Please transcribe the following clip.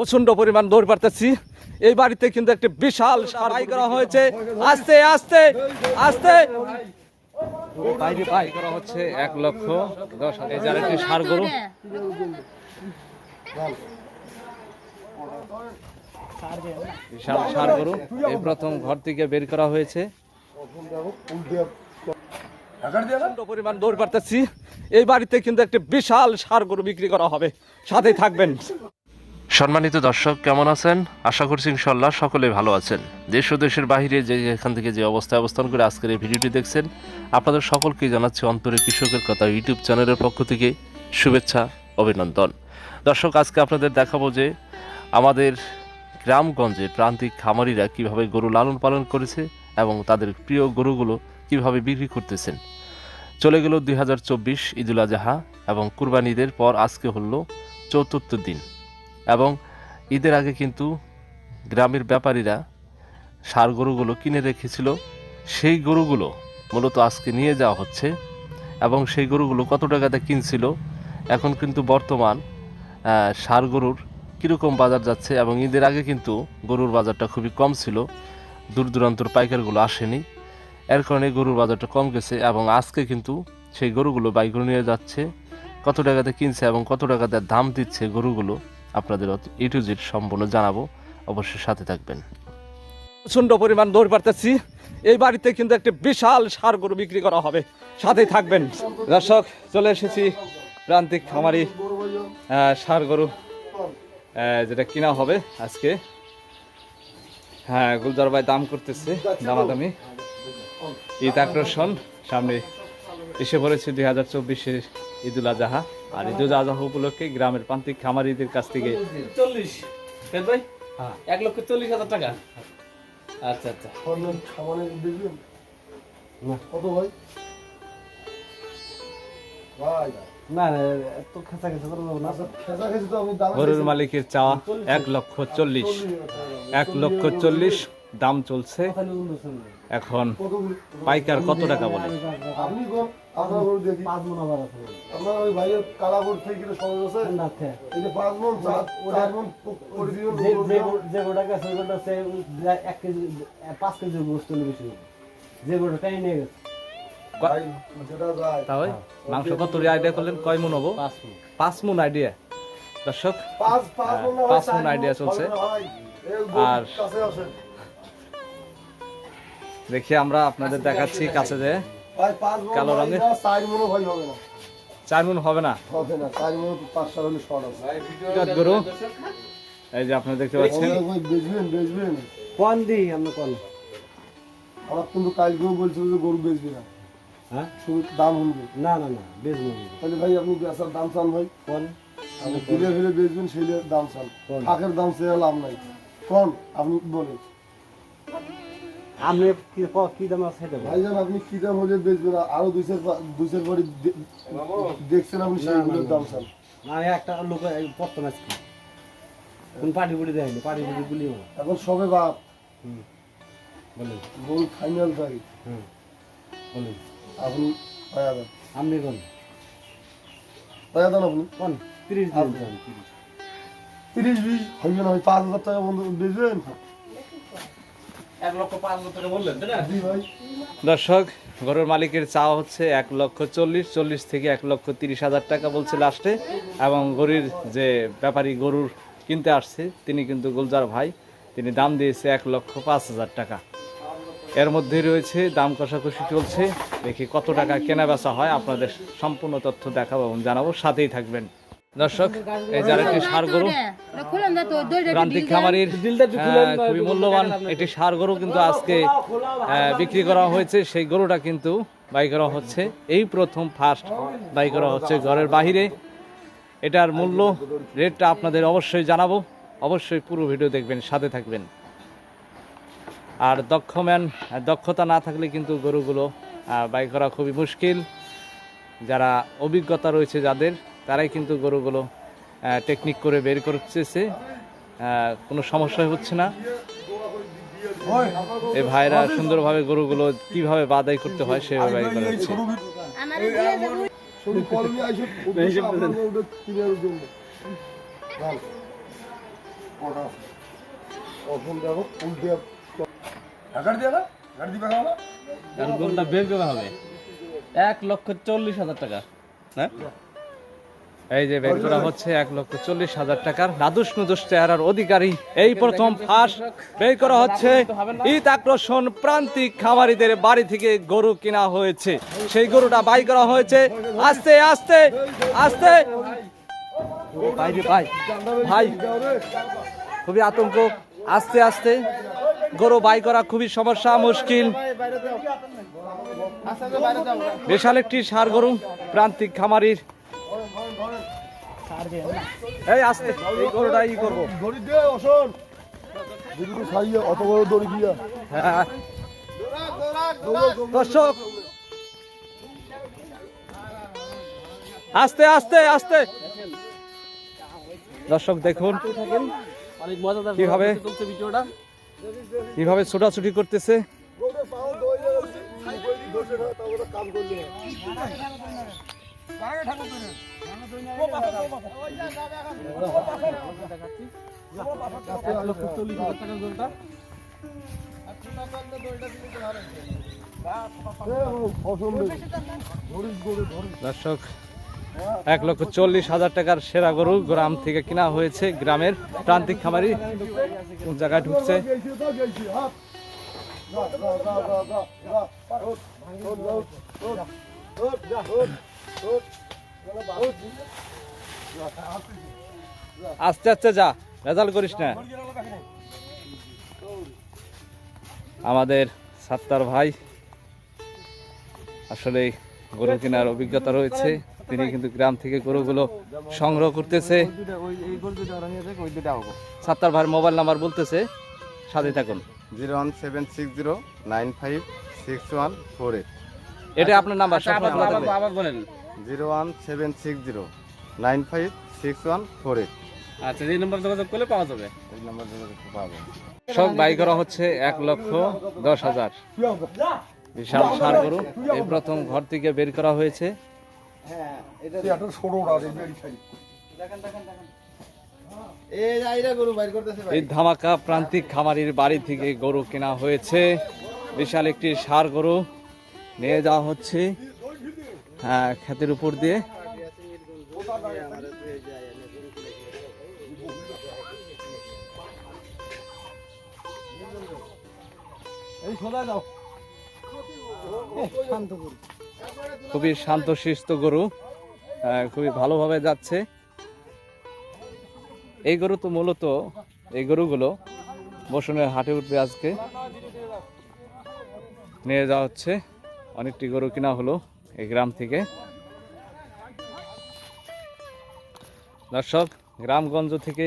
প্রচণ্ড পরিমাণ দৌড় পারতেছি। এই বাড়িতে কিন্তু একটি বিশাল সারাই করা হয়েছে। আস্তে আস্তে আস্তে। বাইরে বাই করা হচ্ছে এক লক্ষ দশ হাজার। এই একটি সার গরু। বিশাল সার গরু। এই প্রথম ঘর থেকে বের করা হয়েছে। পরিমাণ দৌড় পারতেছি। এই বাড়িতে কিন্তু একটি বিশাল সার গরু বিক্রি করা হবে। সাথেই থাকবেন। সম্মানিত দর্শক, কেমন আছেন? আশা করছি ইনশাল্লাহ সকলে ভালো আছেন। দেশ ও দেশের বাহিরে যে এখান থেকে যে অবস্থায় অবস্থান করে আজকের এই ভিডিওটি দেখছেন, আপনাদের সকলকে জানাচ্ছি অন্তরে কৃষকের কথা ইউটিউব চ্যানেলের পক্ষ থেকে শুভেচ্ছা, অভিনন্দন। দর্শক, আজকে আপনাদের দেখাবো যে আমাদের গ্রামগঞ্জে প্রান্তিক খামারিরা কীভাবে গরু লালন পালন করেছে এবং তাদের প্রিয় গরুগুলো কীভাবে বিক্রি করতেছেন। চলে গেল দুই হাজার চব্বিশ ঈদুল আজহা এবং কুরবানিদের পর আজকে হলো চতুর্থ দিন। এবং ঈদের আগে কিন্তু গ্রামের ব্যাপারীরা সার গরুগুলো কিনে রেখেছিল। সেই গরুগুলো মূলত আজকে নিয়ে যাওয়া হচ্ছে এবং সেই গরুগুলো কত টাকাতে কিনছিল? এখন কিন্তু বর্তমান ষাঁড় গরুর কীরকম বাজার যাচ্ছে এবং ঈদের আগে কিন্তু গরুর বাজারটা খুবই কম ছিল। দূর দূরান্তর পাইকারগুলো আসেনি। এর কারণে গরুর বাজারটা কম গেছে এবং আজকে কিন্তু সেই গরুগুলো বাইকগুলো নিয়ে যাচ্ছে। কত টাকাতে কিনছে এবং কত টাকাতে দাম দিচ্ছে গরুগুলো? আপনাদের ইউটিউব সম্পূর্ণ জানাব। অবশ্যই সাথে থাকবেন। প্রচণ্ড পরিমাণ দৌড় পারতেছি। এই বাড়িতে কিন্তু একটি বিশাল সার গরু বিক্রি করা হবে। সাথেই থাকবেন। দর্শক, চলে এসেছি প্রান্তিক খামারি ষাঁড় গরু যেটা কিনা হবে আজকে। হ্যাঁ গুলজার ভাই দাম করতেছে, দামাদামি। ঈদ আকর্ষণ, সামনে এসে পড়েছে দুই হাজার চব্বিশে ঈদুল আজহা। আর ঈদুল আজহা উপলক্ষে গ্রামের প্রান্তিক খামারিদের কাছ থেকে চল্লিশ। ভাই? এক লক্ষ চল্লিশ হাজার টাকা? আচ্ছা আচ্ছা। কত ভাই? দাম গরুর মালিকের চাওয়া এক লক্ষ চল্লিশ। এক লক্ষ চল্লিশ। দাম চলছে। এখন পাইকার কত টাকা বলে? মন মন মন মাংস কত আইডিয়া করলেন কয় মন হব? পাঁচ মন। পাঁচ মন আইডিয়া। দর্শক পাঁচ মন হয়, মণ idea চলছে। আর-। দেখি আমরা আপনাদের দেখাচ্ছি কাছে যে কালো রঙের? চার মন হবে না? মন গরু। এই যে আপনারা দেখতে পাচ্ছেন। ভাই বেচবেন বেচবেন। কোন দিই আমরা কোন? আমার কিন্তু কালকেও বলছিল যে গরু বেচবি না। হ্যাঁ? শুধু দাম না না না বেচবো। তাহলে ভাই আপনি বেচার দাম চান ভাই? কোন? আপনি ফিরে ফিরে বেচবেন সেই দাম চান। কোন? ফাঁকের দাম চেয়ে লাভ নাই। কোন? আপনি বলেন। আপনি কি ক- দাম আছে দেবো ভাইজান আপনি কি দাম হলে বেচবেন? আরও দুইশের দুইশের পরে দে- দেখছেন আপনি সেইগুলোর দাম চান আমি একটা লোক পড়তাম আজকে। কোন পাটি পুটি দেয়নি পাটি পুটি গুলি এখন সবে বাপ। বলেন। গরু ফাইনাল তাই হুম বলেন। আপনি পায়া দেন। আপনি কোন? পায়া দেন আপনি। কোন? তিরিশ দিন। তিরিশ। বিশ হইবে না পাঁচ হাজার টাকা বন্ধু বেচবেন এক লক্ষ পাঁচ হাজার টাকা বললেন তাই না জি ভাই দর্শক গরুর মালিকের চাওয়া হচ্ছে এক লক্ষ চল্লিশ চল্লিশ থেকে এক লক্ষ তিরিশ হাজার টাকা বলছে লাস্টে। এবং গরুর যে ব্যাপারী গরুর কিনতে আসছে তিনি কিন্তু গুলজার ভাই তিনি দাম দিয়েছে এক লক্ষ পাঁচ হাজার টাকা। এর মধ্যে রয়েছে দাম কষাকষি চলছে। দেখি কত টাকা কেনা বেচা হয় আপনাদের সম্পূর্ণ তথ্য দেখাবো এবং জানাব সাথেই থাকবেন। দর্শক এই যার একটি সার গরু প্রান্তিক খামারির খুবই মূল্যবান একটি সার গরু কিন্তু আজকে বিক্রি করা হয়েছে। সেই গরুটা কিন্তু বাই করা হচ্ছে এই প্রথম ফার্স্ট বাই করা হচ্ছে ঘরের বাহিরে। এটার মূল্য রেটটা আপনাদের অবশ্যই জানাব। অবশ্যই পুরো ভিডিও দেখবেন সাথে থাকবেন। আর দক্ষ ম্যান দক্ষতা না থাকলে কিন্তু গরুগুলো আহ, বাই করা খুবই মুশকিল। যারা অভিজ্ঞতা রয়েছে যাদের তারাই কিন্তু গরুগুলো টেকনিক করে বের করতেছে। কোনো সমস্যা হচ্ছে না। এই ভাইরা সুন্দরভাবে গরুগুলো কীভাবে বাদাই করতে হয় সেভাবে করা হচ্ছে। হবে? এক লক্ষ চল্লিশ হাজার টাকা। হ্যাঁ? এই যে বের করা হচ্ছে এক লক্ষ চল্লিশ হাজার টাকার নাদুস নুদুস চেহারার অধিকারী। এই প্রথম ফাঁস বের করা হচ্ছে। ঈদ আকর্ষণ প্রান্তিক খামারিদের বাড়ি থেকে গরু কিনা হয়েছে। সেই গরুটা বাই করা হয়েছে। আস্তে আস্তে আস্তে। ভাই ভাই, খুবই আতঙ্ক। আস্তে আস্তে। গরু বাই করা খুবই সমস্যা, মুশকিল। বিশাল একটি সার গরু, প্রান্তিক খামারির এই আস্তে, এই গরুটা ই দে অত বড় দড়ি হ্যাঁ দর্শক, আস্তে আস্তে আস্তে। দর্শক, দেখুন কীভাবে কীভাবে ছোটাছুটি করতেছে। দর্শক, এক লক্ষ চল্লিশ হাজার টাকার সেরা গরু গ্রাম থেকে কিনা হয়েছে গ্রামের প্রান্তিক খামারি। কোন জায়গায় ঢুকছে? আস্তে আস্তে যা রেজাল্ট করিস না। আমাদের সাত্তার ভাই আসলে গরু কেনার অভিজ্ঞতা রয়েছে। তিনি কিন্তু গ্রাম থেকে গরুগুলো সংগ্রহ করতেছে। সাত্তার ভাইয়ের মোবাইল নাম্বার বলতেছে সাথে থাকুন। Zero one seven six zero nine five six one four eight. এটা আপনার নাম্বার। আবার বলেন। Zero one seven six zero nine five six one four eight. আচ্ছা এই নম্বর যোগাযোগ করলে পাওয়া যাবে? এই নাম্বার যোগাযোগ পাবেন সব বাই করা হচ্ছে এক লক্ষ দশ হাজার। বিশাল সার গরু এই প্রথম ঘর থেকে বের করা হয়েছে। এই ধামাকা প্রান্তিক খামারির বাড়ি থেকে গরু কেনা হয়েছে। বিশাল একটি সার গরু নিয়ে যাওয়া হচ্ছে। হ্যাঁ ক্ষেতের উপর দিয়ে। খুবই শান্তশিষ্ট গরু। আহ, খুবই ভালোভাবে যাচ্ছে। এই গরু তো মূলত এই গরুগুলো বসনের হাটে উঠবে আজকে। নিয়ে যাওয়া হচ্ছে। অনেকটি গরু কিনা হলো। এই গ্রাম থেকে। দর্শক গ্রামগঞ্জ থেকে